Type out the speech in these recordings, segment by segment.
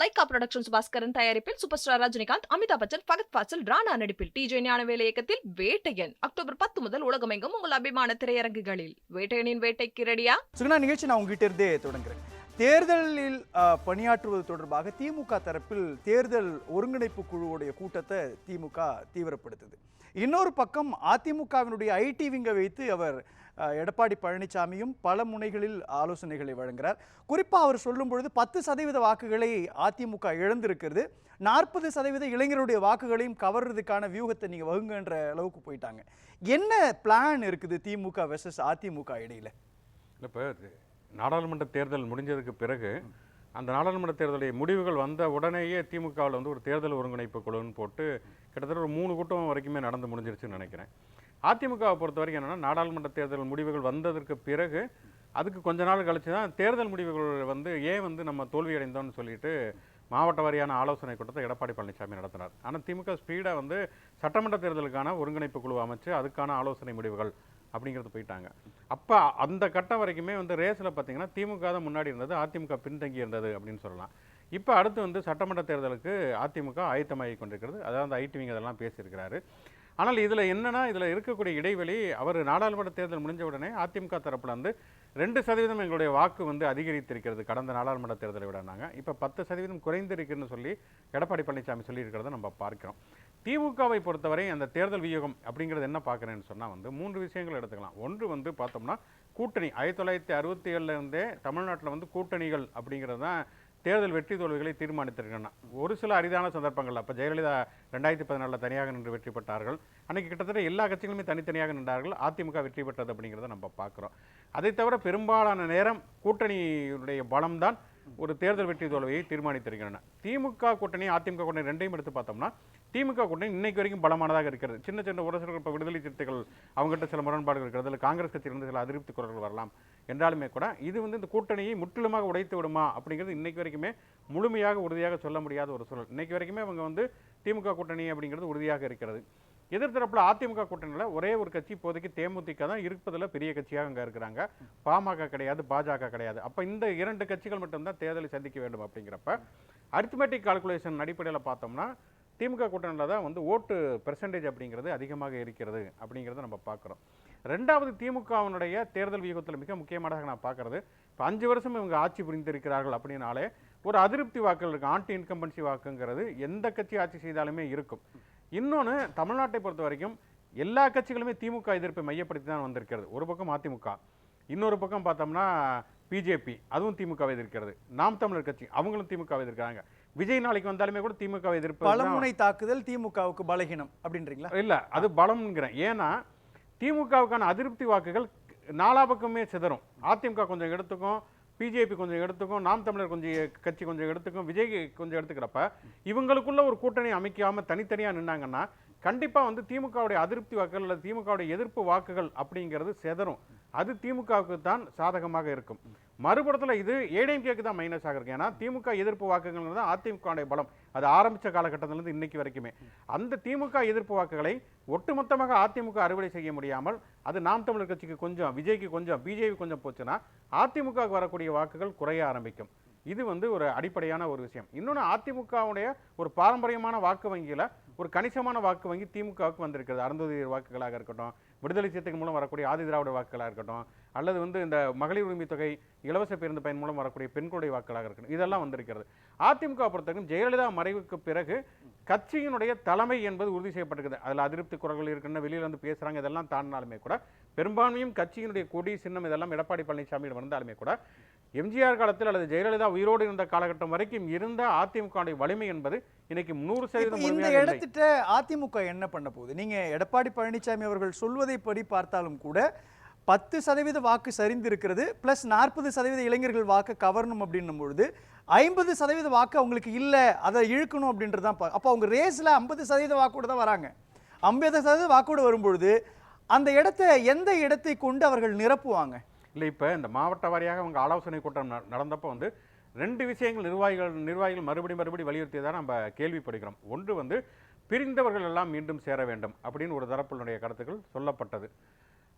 Lyca productions Bhaskaran தயாரிப்பில் super star Rajinikanth Amitabh Bachchan Fahadh Faasil Rana நடிப்பில் DJ ஞானவேல இயக்கத்தில் வேட்டையன். அக்டோபர் பத்து முதல் உலகமெங்கும் உங்கள் அபிமான திரையரங்குகளில். வேட்டையனின் வேட்டைக்கு ரெடியா சுகுணா நிகழ்ச்சி நான் உங்ககிட்ட இருந்தே தொடங்குறேன். தேர்தலில் பணியாற்றுவது தொடர்பாக திமுக தரப்பில் தேர்தல் ஒருங்கிணைப்பு குழுவுடைய கூட்டத்தை திமுக தீவிரப்படுத்துது. இன்னொரு பக்கம் அதிமுகவினுடைய ஐடி விங்கை வைத்து அவர் எடப்பாடி பழனிசாமியும் பல முனைகளில் ஆலோசனைகளை வழங்குகிறார் குறிப்பாக அவர் சொல்லும் பொழுது பத்து சதவீத வாக்குகளை அதிமுக இழந்திருக்கிறது. நாற்பது சதவீத இளைஞருடைய வாக்குகளையும் கவர்றதுக்கான வியூகத்தை நீங்கள் வகுங்கன்ற அளவுக்கு போயிட்டாங்க. என்ன பிளான் இருக்குது திமுக வெர்சஸ் அதிமுக இடையில? இல்லை இப்போ நாடாளுமன்ற தேர்தல் முடிஞ்சதுக்கு பிறகு அந்த நாடாளுமன்ற தேர்தலுடைய முடிவுகள் வந்த உடனேயே திமுகவில் வந்து ஒரு தேர்தல் ஒருங்கிணைப்பு குழுன்னு போட்டு கிட்டத்தட்ட ஒரு மூணு கூட்டம் வரைக்குமே நடந்து முடிஞ்சிருச்சுன்னு நினைக்கிறேன். அதிமுகவை பொறுத்த வரைக்கும் என்னென்னா நாடாளுமன்ற தேர்தல் முடிவுகள் வந்ததற்கு பிறகு அதுக்கு கொஞ்ச நாள் கழித்து தான் தேர்தல் முடிவுகள் வந்து ஏன் வந்து நம்ம தோல்வியடைந்தோம்னு சொல்லிட்டு மாவட்ட வாரியான ஆலோசனை கூட்டத்தை எடப்பாடி பழனிசாமி நடத்தினார். ஆனால் திமுக ஸ்பீடாக வந்து சட்டமன்ற தேர்தலுக்கான ஒருங்கிணைப்பு குழு அமைச்சு அதுக்கான ஆலோசனை முடிவுகள் அப்படிங்கிறது போயிட்டாங்க. அப்போ அந்த கட்டம் வரைக்குமே வந்து ரேஸில் பார்த்தீங்கன்னா திமுக தான் முன்னாடி இருந்தது அதிமுக பின்தங்கி இருந்தது அப்படின்னு சொல்லலாம். இப்போ அடுத்து வந்து சட்டமன்ற தேர்தலுக்கு அதிமுக ஆயத்தமாகி கொண்டிருக்கிறது. அதாவது அந்த ஐடிவிங்க அதெல்லாம் பேசியிருக்கிறாரு. ஆனால் இதில் என்னென்னா இதில் இருக்கக்கூடிய இடைவெளி அவர் நாடாளுமன்ற தேர்தல் முடிஞ்ச உடனே அதிமுக தரப்பில் வந்து ரெண்டு சதவீதம் எங்களுடைய வாக்கு வந்து அதிகரித்திருக்கிறது. கடந்த நாடாளுமன்ற தேர்தலை விட நாங்கள் இப்போ பத்து சதவீதம் குறைந்திருக்குன்னு சொல்லி எடப்பாடி பழனிசாமி சொல்லியிருக்கிறத நம்ம பார்க்கிறோம். திமுகவை பொறுத்தவரை அந்த தேர்தல் வியூகம் அப்படிங்கிறது என்ன பார்க்குறேன்னு சொன்னால் வந்து மூன்று விஷயங்கள் எடுத்துக்கலாம். ஒன்று வந்து பார்த்தோம்னா கூட்டணி. ஆயிரத்தி தொள்ளாயிரத்தி அறுபத்தி ஏழுலேருந்தே தமிழ்நாட்டில் வந்து கூட்டணிகள் அப்படிங்கிறது தான் தேர்தல் வெற்றி தோல்விகளை தீர்மானித்திருக்கின்றன. ஒரு சில அரிதான சந்தர்ப்பங்கள். அப்போ ஜெயலலிதா ரெண்டாயிரத்தி பதினாலில் தனியாக நின்று வெற்றி பெற்றார்கள். அன்னைக்கு கிட்டத்தட்ட எல்லா கட்சிகளுமே தனித்தனியாக நின்றார்கள். அதிமுக வெற்றி பெற்றது அப்படிங்கிறத நம்ம பார்க்குறோம். அதை தவிர பெரும்பாலான நேரம் கூட்டணியுடைய பலம்தான் ஒரு தேர்தல் வெற்றி தோல்வியை தீர்மானித்திருக்கின்றன. திமுக கூட்டணி அதிமுக கூட்டணி ரெண்டையும் எடுத்து பார்த்தோம்னா திமுக கூட்டணி இன்னைக்கு வரைக்கும் பலமானதாக இருக்கிறது. சின்ன சின்ன உரசல்கள் இப்போ விடுதலை சிறுத்தைகள் அவங்ககிட்ட சில முரண்பாடுகள் இருக்கிறது. இல்லை காங்கிரஸ் கட்சியிலிருந்து சில அதிருப்தி குரல்கள் வரலாம். என்றாலுமே கூட இது வந்து இந்த கூட்டணியை முற்றிலுமாக உடைத்து விடுமா அப்படிங்கிறது இன்றைக்கு வரைக்குமே முழுமையாக உறுதியாக சொல்ல முடியாத ஒரு சூழல். இன்றைக்கு வரைக்குமே அவங்க வந்து திமுக கூட்டணி அப்படிங்கிறது உறுதியாக இருக்கிறது. எதிர்த்தரப்பில் அதிமுக கூட்டணியில் ஒரே ஒரு கட்சி இப்போதைக்கு தேமுதிக தான் இருப்பதில் பெரிய கட்சியாக அங்கே இருக்கிறாங்க. பாமக கிடையாது பாஜக கிடையாது. அப்போ இந்த இரண்டு கட்சிகள் மட்டும்தான் தேர்தலை சந்திக்க வேண்டும் அப்படிங்கிறப்ப அரித்மெட்டிக் கால்குலேஷன் அடிப்படையில் பார்த்தோம்னா திமுக கூட்டணியில் தான் வந்து ஓட்டு பெர்சன்டேஜ் அப்படிங்கிறது அதிகமாக இருக்கிறது அப்படிங்கிறத நம்ம பார்க்குறோம். ரெண்டாவது திமுகவினுடைய தேர்தல் வியூகத்தில் மிக முக்கியமானதாக நான் பார்க்குறது. இப்போ அஞ்சு வருஷம் இவங்க ஆட்சி புரிந்திருக்கிறார்கள் அப்படின்னாலே ஒரு அதிருப்தி வாக்குகள் இருக்குது ஆன்டி இன்கம்பன்சி வாக்குங்கிறது எந்த கட்சி ஆட்சி செய்தாலுமே இருக்கும். இன்னொன்று தமிழ்நாட்டை பொறுத்த வரைக்கும் எல்லா கட்சிகளுமே திமுக எதிர்ப்பை மையப்படுத்தி தான் வந்திருக்கிறது. ஒரு பக்கம் அதிமுக இன்னொரு பக்கம் பார்த்தோம்னா பிஜேபி அதுவும் திமுகவை எதிர்க்கிறது. நாம் தமிழர் கட்சி அவங்களும் திமுகவை எதிர்க்கிறாங்க. விஜய் நாளைக்கு வந்தாலுமே கூட திமுக எதிர்ப்பு. பலமுனை தாக்குதல் திமுகவுக்கு பலகீனம் அப்படின்றீங்களா? இல்ல அது பலம்ங்கிறேன். ஏன்னா திமுகவுக்கான அதிருப்தி வாக்குகள் நாலா பக்கமே சிதறும். அதிமுக கொஞ்சம் எடுத்துக்கும் பிஜேபி கொஞ்சம் எடுத்துக்கும் நாம் தமிழர் கொஞ்சம் கட்சி கொஞ்சம் எடுத்துக்கும் விஜய் கொஞ்சம் எடுத்துக்கிறப்ப இவங்களுக்குள்ள ஒரு கூட்டணி அமைக்காமல் தனித்தனியாக நின்னாங்கன்னா கண்டிப்பாக வந்து திமுகவுடைய அதிருப்தி வாக்குகள் அல்லது திமுகவுடைய எதிர்ப்பு வாக்குகள் அப்படிங்கிறது சிதறும். அது திமுகவுக்கு தான் சாதகமாக இருக்கும். மறுபுறத்தில் இது ஏடிஎம்கேக்கு தான் மைனஸ் ஆகிருக்கு ஏன்னா திமுக எதிர்ப்பு வாக்குகள் தான் அதிமுகவுடைய பலம். அது ஆரம்பித்த காலகட்டத்திலிருந்து இன்னைக்கு வரைக்குமே. அந்த திமுக எதிர்ப்பு வாக்குகளை ஒட்டுமொத்தமாக அதிமுக அறுவடை செய்ய முடியாமல் அது நாம் தமிழர் கட்சிக்கு கொஞ்சம் விஜய்க்கு கொஞ்சம் பிஜேபி கொஞ்சம் போச்சுன்னா அதிமுகவுக்கு வரக்கூடிய வாக்குகள் குறைய ஆரம்பிக்கும். இது வந்து ஒரு அடிப்படையான ஒரு விஷயம். இன்னொன்று அதிமுகவுடைய ஒரு பாரம்பரியமான வாக்கு வங்கியில் ஒரு கணிசமான வாக்கு வங்கி திமுகவுக்கு வந்திருக்கிறது. அருந்ததி வாக்குகளாக இருக்கட்டும் விடுதலை சிறுத்தைகள் மூலம் வரக்கூடிய ஆதி திராவிட வாக்குகளாக இருக்கட்டும் அல்லது வந்து இந்த மகளிர் உரிமை தொகை இலவச பேருந்து பயன் மூலம் வரக்கூடிய பெண்களுடைய வாக்குகளாக இருக்கட்டும் இதெல்லாம் வந்திருக்கிறது. அதிமுக பொறுத்தவரைக்கும் ஜெயலலிதா மறைவுக்கு பிறகு கட்சியினுடைய தலைமை என்பது உறுதி செய்யப்பட்டிருக்குது. அதில் அதிருப்தி குரல்கள் இருக்குன்னு வெளியில வந்து பேசுறாங்க இதெல்லாம் தாண்டினாலுமே கூட பெரும்பான்மையும் கட்சியினுடைய கொடி சின்னம் இதெல்லாம் எடப்பாடி பழனிசாமியிடம் வந்தாலுமே கூட எம்ஜிஆர் காலத்தில் அல்லது ஜெயலலிதா உயிரோடு இருந்த காலகட்டம் வரைக்கும் இருந்த அதிமுகவுடைய வலிமை என்பது இன்னைக்கு நூறு சதவீதம் இந்த. இடத்திட்ட அதிமுக என்ன பண்ண போகுது? நீங்க எடப்பாடி பழனிசாமி அவர்கள் சொல்வதை படி பார்த்தாலும் கூட பத்து சதவீத வாக்கு சரிந்திருக்கிறது பிளஸ் நாற்பது சதவீத இளைஞர்கள் வாக்கு கவரணும் அப்படின்னும் பொழுது ஐம்பது சதவீத வாக்கு அவங்களுக்கு இல்லை அதை இழுக்கணும் அப்படின்றதான் பா- அப்போ அவங்க ரேஸ்ல ஐம்பது சதவீத வாக்கோட தான் வராங்க. ஐம்பது சதவீத வாக்கோட வரும்பொழுது அந்த இடத்தை எந்த இடத்தை கொண்டு அவர்கள் நிரப்புவாங்க? இல்லை இப்போ இந்த மாவட்ட வாரியாக அவங்க ஆலோசனை கூட்டம் ந- நடந்தப்போ வந்து ரெண்டு விஷயங்கள் நிர்வாகிகள் நிர்வாகிகள் மறுபடி மறுபடி வலியுறுத்தியதாக நம்ம கேள்விப்படுகிறோம். ஒன்று வந்து பிரிந்தவர்கள் எல்லாம் மீண்டும் சேர வேண்டும் அப்படின்னு ஒரு தரப்பினுடைய கருத்துக்கள் சொல்லப்பட்டது.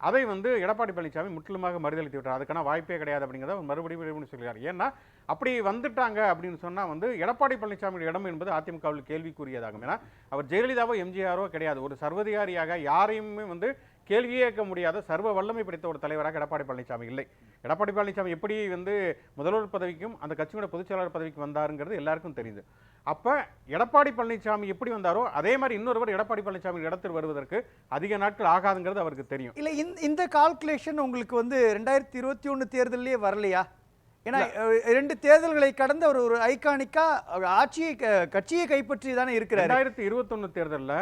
அதை வந்து எடப்பாடி பழனிசாமி முற்றிலுமாக மறுதளித்து விட்டார். அதுக்கான வாய்ப்பே கிடையாது அப்படிங்கிறத அவர் மறுபடியும் மறுபடியும் சொல்கிறார். ஏன்னா அப்படி வந்துட்டாங்க அப்படின்னு சொன்னால் வந்து எடப்பாடி பழனிசாமியோட இடம் என்பது அதிமுகவில் கேள்விக்குரியதாகும். ஏன்னா அவர் ஜெயலலிதாவோ எம்ஜிஆரோ கிடையாது. ஒரு சர்வதிகாரியாக யாரையுமே வந்து கேள்வியே கேட்க முடியாத சர்வ வல்லமை படைத்த ஒரு தலைவராக எடப்பாடி பழனிசாமி இல்லை. எடப்பாடி பழனிசாமி எப்படி வந்து முதல்வர் பதவிக்கும் அந்த கட்சியோட பொதுச் செயலாளர் பதவிக்கு வந்தாருங்கிறது எல்லாருக்கும் தெரியுது. அப்ப எடப்பாடி பழனிசாமி எப்படி வந்தாரோ அதே மாதிரி இன்னொருவர் எடப்பாடி பழனிசாமி இடத்தில் வருவதற்கு அதிக நாட்கள் ஆகாதுங்கிறது அவருக்கு தெரியும். இல்ல இந்த கால்குலேஷன் உங்களுக்கு வந்து ரெண்டாயிரத்தி இருபத்தி ஒன்று தேர்தலே வரலையா? ஏன்னா அஹ், இரண்டு தேர்தல்களை கடந்த ஒரு ஒரு ஐகானிக்கா ஆட்சியை கட்சியை கைப்பற்றி தானே இருக்கிறாரு. ரெண்டாயிரத்தி இருபத்தொன்னு தேர்தல்ல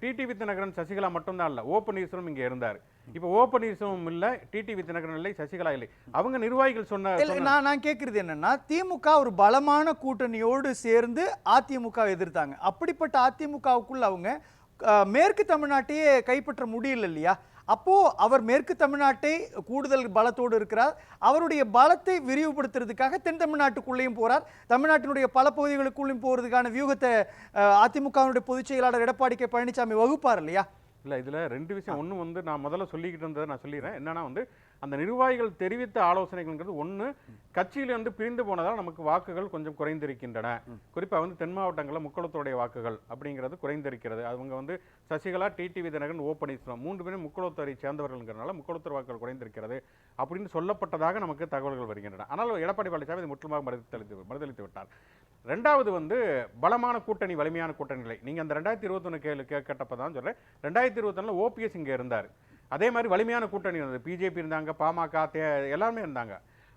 டிடிவி தினகரன் சசிகலா மட்டும்தான் இல்ல ஓ பன்னீர்செல்வம் இங்க இருந்தார். இப்போ ஓ பன்னீர்செல்வம் இல்ல டிடிவி தினகரன் இல்லை சசிகலா இல்லை. அவங்க நிர்வாகிகள் சொன்ன நான் நான் கேட்கறது என்னன்னா திமுக ஒரு பலமான கூட்டணியோடு சேர்ந்து அதிமுக எதிர்த்தாங்க. அப்படிப்பட்ட அதிமுகவுக்குள்ள அவங்க மேற்கு தமிழ்நாட்டையே கைப்பற்ற முடியல இல்லையா? அப்போ அவர் மேற்கு தமிழ்நாட்டை கூடுதல் பலத்தோடு இருக்கிறார். அவருடைய பலத்தை விரிவுபடுத்துறதுக்காக தென் தமிழ்நாட்டுக்குள்ளேயும் போறார். தமிழ்நாட்டினுடைய பல பகுதிகளுக்குள்ளேயும் போறதுக்கான வியூகத்தை அதிமுகவினுடைய பொதுச் செயலாளர் எடப்பாடி கே. பழனிசாமி வகுப்பார் இல்லையா? இல்ல இதுல ரெண்டு விஷயம். ஒண்ணு வந்து நான் முதல்ல சொல்லிக்கிட்டு இருந்ததை நான் சொல்லிடுறேன். என்னன்னா வந்து அந்த நிர்வாகிகள் தெரிவித்த ஆலோசனைகள்ங்கிறது ஒண்ணு கட்சியில வந்து பிரிந்து போனதால் நமக்கு வாக்குகள் கொஞ்சம் குறைந்திருக்கின்றன. குறிப்பா வந்து தென் மாவட்டங்களில் முக்குளத்தோடைய வாக்குகள் அப்படிங்கிறது குறைந்திருக்கிறது. அவங்க வந்து சசிகலா டிடிவி தினகரன் ஓ பன்னீர்செல்வம் மூன்று பேரும் முக்குளத்தோரை சேர்ந்தவர்கள்ங்கிறனால முக்குளத்தோர் வாக்குகள் குறைந்திருக்கிறது அப்படின்னு சொல்லப்பட்டதாக நமக்கு தகவல்கள் வருகின்றன. ஆனால் எடப்பாடி பழனிசாமி இது முற்றிலுமாக மறுதளித்து மறுதளித்து விட்டார். ரெண்டாவது வந்து பலமான கூட்டணி வலிமையான கூட்டணிகளை. நீங்க அந்த ரெண்டாயிரத்தி இருபத்தொன்னு கேள்வி கேட்கட்டப்ப தான் சொல்றேன். ரெண்டாயிரத்தி இருபத்தொன்னுல ஓபிஎஸ் இங்க இருந்தார். அதே மாதிரி வலிமையான கூட்டணி இருந்தது. பிஜேபி இருந்தாங்க பாமக தே எல்லாருமே இருந்தாங்க.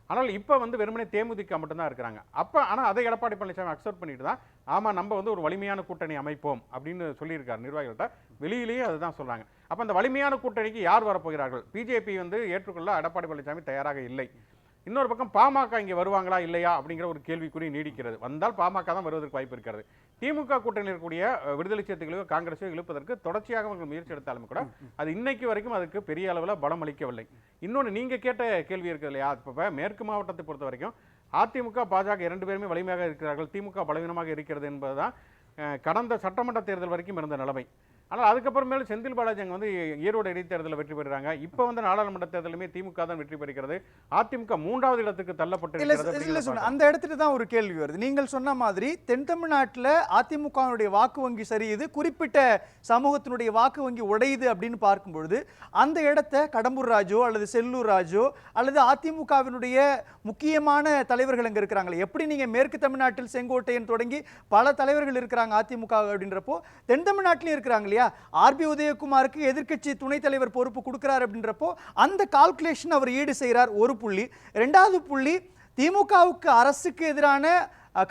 ஆனால் இப்போ வந்து வெறுமனே தேமுதிக மட்டும்தான் இருக்கிறாங்க. அப்போ ஆனால் அதை எடப்பாடி பழனிசாமி அக்செப்ட் பண்ணிட்டு தான் ஆமாம் நம்ம வந்து ஒரு வலிமையான கூட்டணி அமைப்போம் அப்படின்னு சொல்லியிருக்காரு நிர்வாகிகள்கிட்ட வெளியிலேயே அதுதான் சொல்கிறாங்க அப்போ அந்த வலிமையான கூட்டணிக்கு யார் வரப்போகிறார்கள்? பிஜேபி வந்து ஏற்றுக்கொள்ள எடப்பாடி பழனிசாமி தயாராக இல்லை. இன்னொரு பக்கம் பாமக இங்கே வருவாங்களா இல்லையா அப்படிங்கிற ஒரு கேள்விக்குறி நீடிக்கிறது. வந்தால் பாமக தான் வருவதற்கு வாய்ப்பு இருக்கிறது. திமுக கூட்டணியில் இருக்கக்கூடிய விடுதலை சிறுத்தைகளோ காங்கிரஸோ இழுப்பதற்கு தொடர்ச்சியாக அவர்கள் முயற்சி எடுத்தாலும் கூட அது இன்னைக்கு வரைக்கும் அதுக்கு பெரிய அளவில் பலம் அளிக்கவில்லை. இன்னொன்று நீங்கள் கேட்ட கேள்வி இருக்குது இல்லையா? இப்போ மேற்கு மாவட்டத்தை பொறுத்த வரைக்கும் அதிமுக பாஜக இரண்டு பேருமே வலிமையாக இருக்கிறார்கள். திமுக பலவீனமாக இருக்கிறது என்பதுதான் கடந்த சட்டமன்ற தேர்தல் வரைக்கும் இருந்த நிலைமை. ஆனால் அதுக்கப்புறமேல செந்தில் பாலாஜி அங்கே வந்து ஈரோடு இடைத்தேர்தலில் வெற்றி பெறுறாங்க. இப்போ வந்து நாடாளுமன்ற தேர்தலுமே திமுக தான் வெற்றி பெறுகிறது. அதிமுக மூன்றாவது இடத்துக்கு தள்ளப்பட்டு அந்த இடத்துல தான் ஒரு கேள்வி வருது. நீங்கள் சொன்ன மாதிரி தென் தமிழ்நாட்டுல அதிமுகவினுடைய வாக்கு வங்கி சரியுது குறிப்பிட்ட சமூகத்தினுடைய வாக்கு வங்கி உடையுது அப்படின்னு பார்க்கும்பொழுது அந்த இடத்த கடம்பூர் ராஜோ அல்லது செல்லூர் ராஜோ அல்லது அதிமுகவினுடைய முக்கியமான தலைவர்கள் அங்க இருக்கிறாங்களே? எப்படி நீங்க மேற்கு தமிழ்நாட்டில் செங்கோட்டையன் தொடங்கி பல தலைவர்கள் இருக்கிறாங்க அதிமுக அப்படின்றப்போ தென் தமிழ்நாட்டிலையும் இருக்கிறாங்க இல்லையா? ஆர்பி உதயகுமாருக்கு எதிர்க்கட்சி துணைத் தலைவர் பொறுப்பு கொடுக்கிறார் அப்படின்றப்போ அந்த கால்குலேஷன் அவர் ஈடு செய்கிறார் ஒரு புள்ளி. ரெண்டாவது புள்ளி திமுகவுக்கு அரசுக்கு எதிரான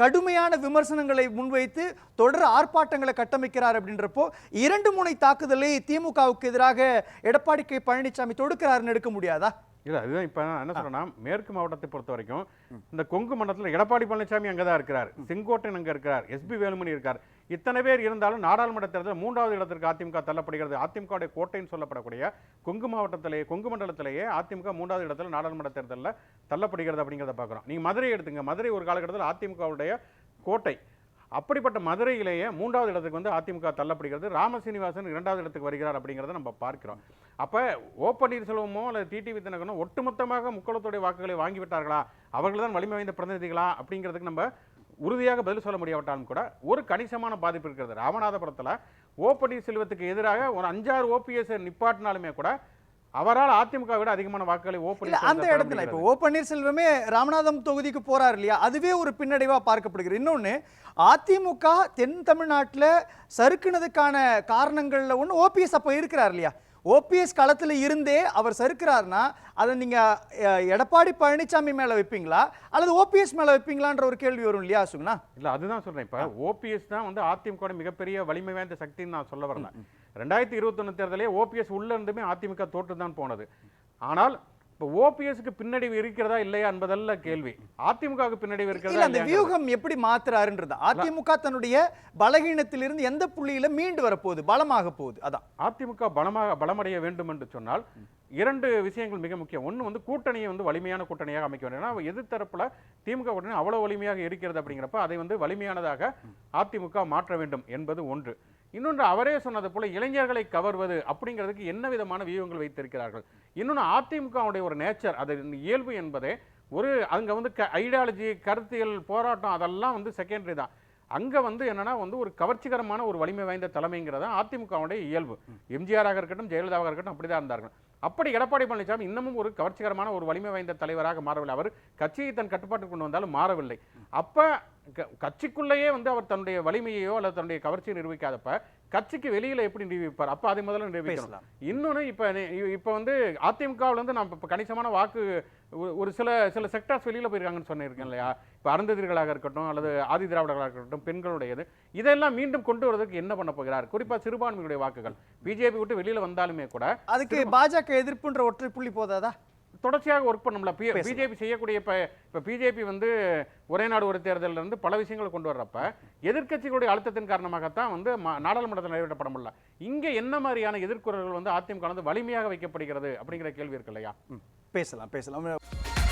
கடுமையான விமர்சனங்களை முன்வைத்து தொடர் ஆர்ப்பாட்டங்களை கட்டமைக்கிறார் அப்படின்றப்போ இரண்டு முனை தாக்குதலை திமுகவுக்கு எதிராக எடப்பாடி கே பழனிசாமி தொடுக்கிறாருன்னு எடுக்க முடியாதா? இல்ல அதுதான் இப்ப நான் என்ன சொல்றேன்னா மேற்கு மாவட்டத்தை பொறுத்த வரைக்கும் இந்த கொங்கு மண்டலத்தில் எடப்பாடி பழனிசாமி அங்கே தான் இருக்கிறார். செங்கோட்டையன் அங்க இருக்கிறார். எஸ்பி வேலுமணி இருக்கார். இத்தனை பேர் இருந்தாலும் நாடாளுமன்ற தேர்தல் மூன்றாவது இடத்திற்கு அதிமுக தள்ளப்படுகிறது. அதிமுக கோட்டைன்னு சொல்லப்படக்கூடிய கொங்கு மாவட்டத்திலேயே கொங்கு மண்டலத்திலேயே அதிமுக மூன்றாவது இடத்துல நாடாளுமன்ற தேர்தலில் தள்ளப்படுகிறது அப்படிங்கிறத பார்க்குறோம். நீங்க மதுரை எடுத்துங்க. மதுரை ஒரு காலகட்டத்தில் அதிமுகவுடைய கோட்டை அப்படிப்பட்ட மதுரையிலேயே மூன்றாவது இடத்துக்கு வந்து அதிமுக தள்ளப்படுகிறது. ராமசீனிவாசன் இரண்டாவது இடத்துக்கு வருகிறார் அப்படிங்கிறத நம்ம பார்க்கிறோம். அப்போ ஓ பன்னீர்செல்வமோ அல்லது டிடிவி தினகரனோ ஒட்டுமொத்தமாக முக்களத்துடைய வாக்குகளை வாங்கி விட்டார்களா? அவர்கள் தான் வலிமை வாய்ந்த பிரதிநிதிகளா? அப்படிங்கிறதுக்கு நம்ம உறுதியாக பதில் சொல்ல முடியாவிட்டாலும் கூட ஒரு கணிசமான பாதிப்பு இருக்கிறது. ராமநாதபுரத்தில் ஓ பன்னீர்செல்வத்துக்கு எதிராக ஒரு அஞ்சாறு ஓபிஎஸ் நிப்பாட்டினாலுமே கூட அவரால் அதிமுக விட அதிகமான வாக்குகளை ஓ இல்ல அந்த இடத்துல. இப்போ ஓ பன்னீர்செல்வமே ராமநாதம் தொகுதிக்கு போறார் இல்லையா? அதுவே ஒரு பின்னடைவா பார்க்கப்படுகிறது. இன்னொன்னு அதிமுக தென் தமிழ்நாட்டுல சறுக்குனதுக்கான காரணங்கள்ல ஒண்ணு ஓபிஎஸ் அப்ப இருக்கிறார் இல்லையா? ஓபிஎஸ் களத்துல இருந்தே அவர் சறுக்கிறாருன்னா அதை நீங்க அஹ், எடப்பாடி பழனிசாமி மேல வைப்பீங்களா? அல்லது ஓபிஎஸ் மேல வைப்பீங்களான்ற ஒரு கேள்வி வரும் இல்லையா சுகுணா இல்ல அதுதான் சொல்றேன். இப்ப ஓபிஎஸ் தான் வந்து அதிமுக மிகப்பெரிய வலிமை வாய்ந்த சக்தின்னு நான் சொல்ல வரல. ரெண்டாயிரத்தி இருபத்தொன்னு தேர்தலே ஓபிஎஸ் உள்ள இருந்துமே அதிமுக தோற்று தான் போனது. ஆனால் இப்ப ஓபிஎஸ்க்கு பின்னடைவு இருக்கிறதா இல்லையா என்பதல்ல கேள்வி. அதிமுகவுக்கு பின்னடைவு இல்ல இருக்கிறதா அந்த வியூகம் எப்படி மாத்துறாருன்றது அதிமுக தன்னுடைய பலகீனத்திலிருந்து எந்த புள்ளியில மீண்டு வரப்போகுது? பலமாக போகுது. அதான். அதிமுக பலமாக பலமடைய வேண்டும் என்று சொன்னால் இரண்டு விஷயங்கள் மிக முக்கியம். ஒன்று வந்து கூட்டணியை வந்து வலிமையான கூட்டணியாக அமைக்க வேண்டும். ஏன்னா எதிர்த்தரப்புல திமுக கூட்டணி அவ்வளவு வலிமையாக இருக்கிறது அப்படிங்கிறப்ப அதை வந்து வலிமையானதாக அதிமுக மாற்ற வேண்டும் என்பது ஒன்று. இன்னொன்று அவரே சொன்னது போல இளைஞர்களை கவர்வது அப்படிங்கிறதுக்கு என்ன விதமான வியூகங்கள் வைத்திருக்கிறார்கள்? இன்னொன்று அதிமுகவுடைய ஒரு நேச்சர் அது இயல்பு என்பதே ஒரு அங்கே வந்து க ஐடியாலஜி கருத்தியல் போராட்டம் அதெல்லாம் வந்து செகண்டரி தான். அங்கே வந்து என்னன்னா வந்து ஒரு கவர்ச்சிகரமான ஒரு வலிமை வாய்ந்த தலைமைங்கிறது அதிமுகவுடைய இயல்பு. எம்ஜிஆராக இருக்கட்டும் ஜெயலலிதாவாக இருக்கட்டும் அப்படி தான் இருந்தார்கள். அப்படி எடப்பாடி பழனிசாமி இன்னமும் ஒரு கவர்ச்சிகரமான ஒரு வலிமை வாய்ந்த தலைவராக மாறவில்லை. அவர் கட்சியை தன் கட்டுப்பாட்டுக்கு கொண்டு வந்தாலும் மாறவில்லை. அப்போ கட்சிக்குள்ளேயே வந்து அவர் தன்னுடைய வலிமையையோ அல்லது தன்னுடைய கவர்ச்சியை நிரூபிக்காதப்ப கட்சிக்கு வெளியில எப்படி நிரூபிப்பார்? அப்ப அதை முதல்ல நிரூபிக்கணும். இன்னொன்று இப்போ இப்போ வந்து அதிமுகவில் வந்து நான் இப்போ கணிசமான வாக்கு ஒரு- சில சில செக்டார்ஸ் வெளியில் போயிருக்காங்கன்னு சொன்னிருக்கேன் இல்லையா? இப்போ அருந்ததிர்களாக இருக்கட்டும் அல்லது ஆதி திராவிடர்களாக இருக்கட்டும் பெண்களுடையது. இதெல்லாம் மீண்டும் கொண்டு வரதுக்கு என்ன பண்ண போகிறார்? குறிப்பாக சிறுபான்மையுடைய வாக்குகள். பிஜேபி விட்டு வெளியில் வந்தாலுமே கூட அதுக்கு பாஜக எதிர்ப்புன்ற ஒற்றை புள்ளி போதாதா? தொடர்ச்சியாக ஒர்க் பண்ணல பேசலாம். பிஜேபி செய்யக்கூடிய இப்போ இப்போ பிஜேபி வந்து ஒரே நாடு ஒரு தேர்தல்ல இருந்து பல விஷயங்களை கொண்டு வர்றப்ப எதிர்க்கட்சிகளுடைய அழுத்தத்தின் காரணமாகத்தான் வந்து நாடாளுமன்றத்தில் நிறைவேற்றப்பட முடியல. இங்கே என்ன மாதிரியான எதிர்குறல்கள் வந்து அதிமுக வந்து வலிமையாக வைக்கப்படுகிறது அப்படிங்கிற கேள்வி இருக்கு இல்லையா? பேசலாம் பேசலாம்.